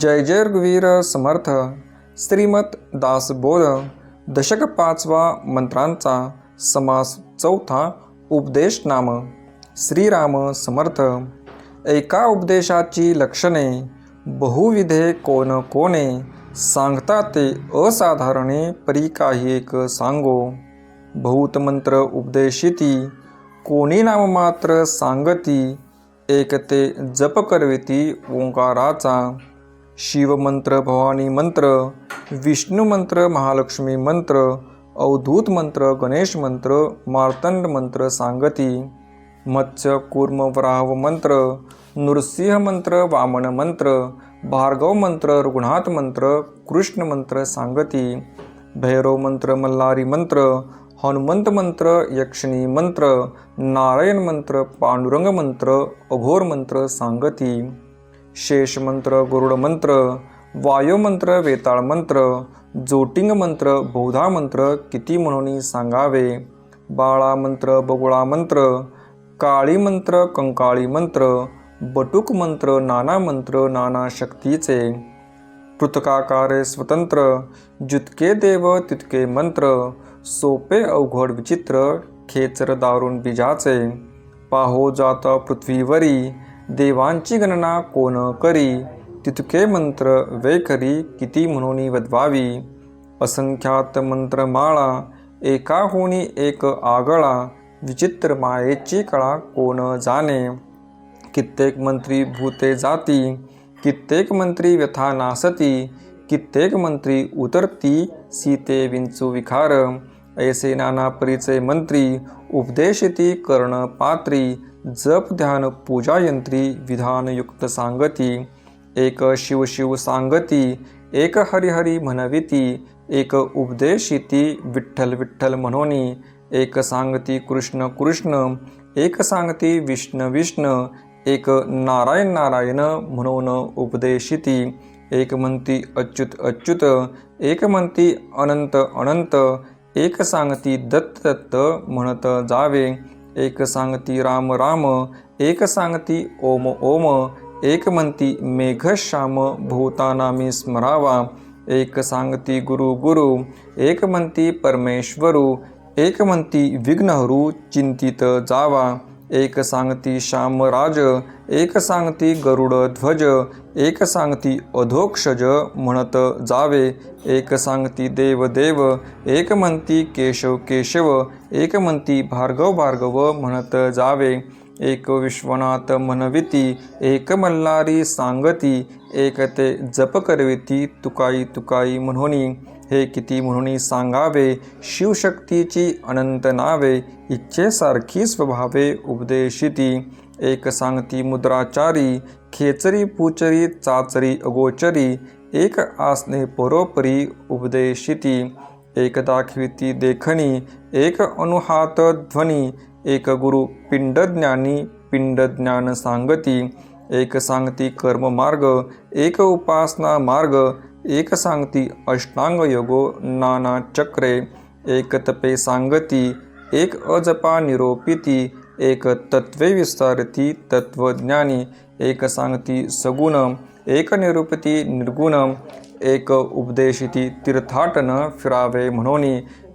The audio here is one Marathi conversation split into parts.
जय जय रघुवीर समर्थ श्रीमत दासबोध दशक पाचवा मंत्रांचा समास चौथा उपदेश नाम श्रीराम समर्थ. एका उपदेशाची लक्षणे बहुविधे कोण कोणे सांगता ते असाधारणे परी काही एक सांगो. बहुत मंत्र उपदेशिती कोणी नाममात्र सांगती एक ते जप करविती ओंकाराचा. शिवमंत्र भवानी मंत्र विष्णू मंत्र महालक्ष्मी मंत्र अवधूत मंत्र गणेश मंत्र मार्तंड मंत्र सांगती मत्स्य कूर्म वराह मंत्र नृसिंह मंत्र वामन मंत्र भार्गव मंत्र रुग्णात मंत्र कृष्ण मंत्र सांगती भैरव मंत्र मल्हारी मंत्र हनुमंत मंत्र यक्षिणी मंत्र नारायण मंत्र पांडुरंग मंत्र अघोर मंत्र सांगती। शेष मंत्र गरुड मंत्र वायुमंत्र वेताळ मंत्र जोटिंग मंत्र बहुधा मंत्र किती म्हणून सांगावे? बाळा मंत्र बगुळा मंत्र काळी मंत्र कंकाळी मंत्र बटुक मंत्र नाना मंत्र नाना शक्तीचे. पृथकाकारे स्वतंत्र जितके देव तितके मंत्र सोपे अवघड विचित्र खेचर दारुण बीजाचे. पाहो जात पृथ्वीवरी देवांची गणना कोण करी? तितके मंत्र वेखरी किती म्हणून वदवावी? असंख्यात मंत्रमाळा एका होणी एक आगळा विचित्र मायेची कळा कोण जाणे? कित्येक मंत्री भूते जाती कित्येक मंत्री व्यथा नासती कित्येक मंत्री उतरती सीते विंचू विखार ऐसे नाना परीचे मंत्री उपदेशिती कर्ण पात्री जप ध्यान पूजा यंत्री विधानयुक्त सांगती एक शिव शिव सांगती एक हरिहरी म्हणविती एक उपदेशिती विठ्ठल विठ्ठल म्हणोनी एक सांगती कृष्ण कृष्ण एक सांगती विष्ण विष्ण एक नारायण नारायण म्हणून उपदेशिती एक म्हणती अच्युत अच्युत एक म्हणती अनंत अनंत एक सांगती दत्त दत्त म्हणत जावे. एक सांगती राम राम एक सांगती ओम ओम. एक म्हणती मेघश्याम भूतानामी स्मरावा. एक सांगती गुरु गुरु एक म्हणती परमेश्वरू. एक म्हणती विघ्नहरू चिंतित जावा. एक सांगती श्यामराज एक सांगती गरुड ध्वज एक सांगती अधोक्षज म्हणत जावे. एक सांगती देव देव एक म्हणती केशव केशव एक म्हणती भार्गव भार्गव म्हणत जावे. एक विश्वनाथ म्हणविती एक मल्हारी सांगती एक ते जप करविती तुकाई तुकाई म्हणोनी. हे किती म्हणून सांगावे शिवशक्तीची अनंत नावे इच्छेसारखी स्वभावे उपदेशिती. एक सांगती मुद्राचारी खेचरी पुचरी चाचरी अगोचरी एक आसने परोपरी उपदेशिती. एक दाखविती देखणी एक अनुहात ध्वनी एक गुरु पिंडज्ञानी पिंडज्ञान सांगती. एक सांगती कर्ममार्ग एक उपासना मार्ग एक सांगती अष्टांग योगो नाना चक्रे एक तपे सांगती एक अजपा निरोपिती एक तत्वे विस्तारती तत्वज्ञानी एक सांगती सगुण एक निरूपती निर्गुण एक उपदेशिती तीर्थाटन फिरावे म्हणून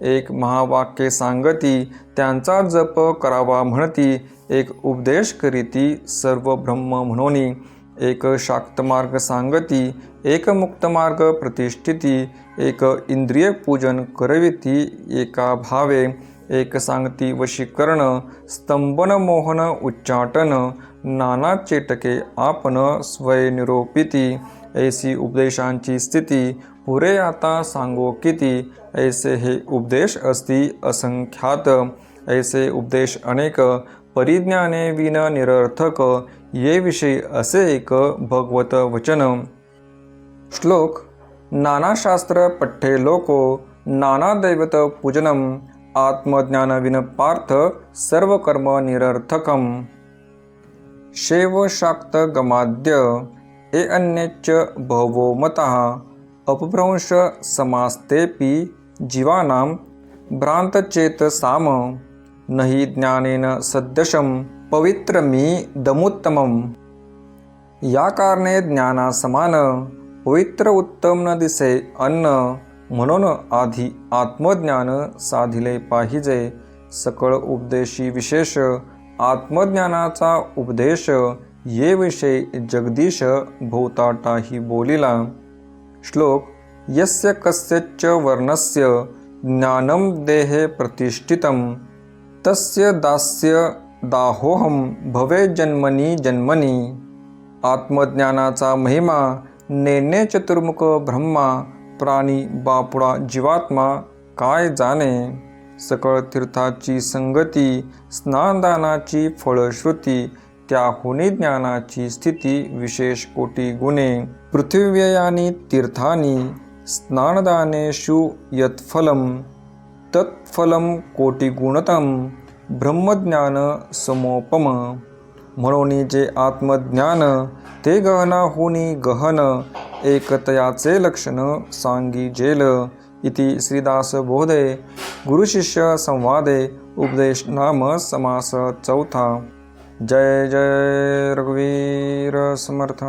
एक महावाक्य सांगती त्यांचा जप करावा म्हणती एक उपदेश करीती सर्व ब्रह्म म्हणून एक शाक्तमार्ग सांगती एक मुक्तमार्ग प्रतिष्ठिती एक इंद्रिय पूजन करविती एका भावे एक सांगती वशीकरण स्तंभन मोहन उच्चाटन नाना चेटके आपण स्वयनिरोपिती ऐसी उपदेशांची स्थिती पुरे आता सांगो किती ऐसे हे उपदेश असती असंख्यात ऐसे उपदेश अनेक परिज्ञाने विन निरर्थक ये विषयी असे एक भगवत वचन. श्लोक नानाशास्त्र पठ्ठे लोको नाना दैवत पूजनम आत्मज्ञान विन पार्थ सर्व कर्म निरर्थकम. शेव शाक्त गमाद्य ए अन्यच्च बहवो मतः अपभ्रंश समास्तेपि जीवानां भ्रान्तचेतसाम. नहि ज्ञानेन सद्यशं पवित्र मी दमुत्तमम। या कारणे ज्ञानासमान पवित्र उत्तम न दिसे अन्न म्हणून आधी आत्मज्ञान साधिले पाहिजे। सकळ उपदेशी विशेष आत्मज्ञानाचा उपदेश ये विषय जगदीश भोवताटाही बोलिला। श्लोक यस्य कस्यच वर्णस्य ज्ञानं देहे प्रतिष्ठितं तस्य दास्य दाहोहम भवे जन्मनी जन्मनी। आत्मज्ञानाचा महिमा नेने चतुर्मुख ब्रह्मा प्राणी बापुळा जीवात्मा काय जाणे सकळ तीर्थाची संगती स्नानदानाची फळश्रुती त्याहुनी ज्ञानाची स्थिती विशेष कोटी गुणे। पृथिव्ययानी तीर्थानी स्नानदानेषु यत्फलं तत्फलं कोटिगुणतम ब्रह्मज्ञान समोपम. म्हणून जे आत्मज्ञान ते गहनाहुनी गहन एकतयाचे लक्षण सांगी जेल. इति श्रीदास बोधे गुरुशिष्य संवादे उपदेश नाम समास चौथा. जय जय रघुवीर समर्थ.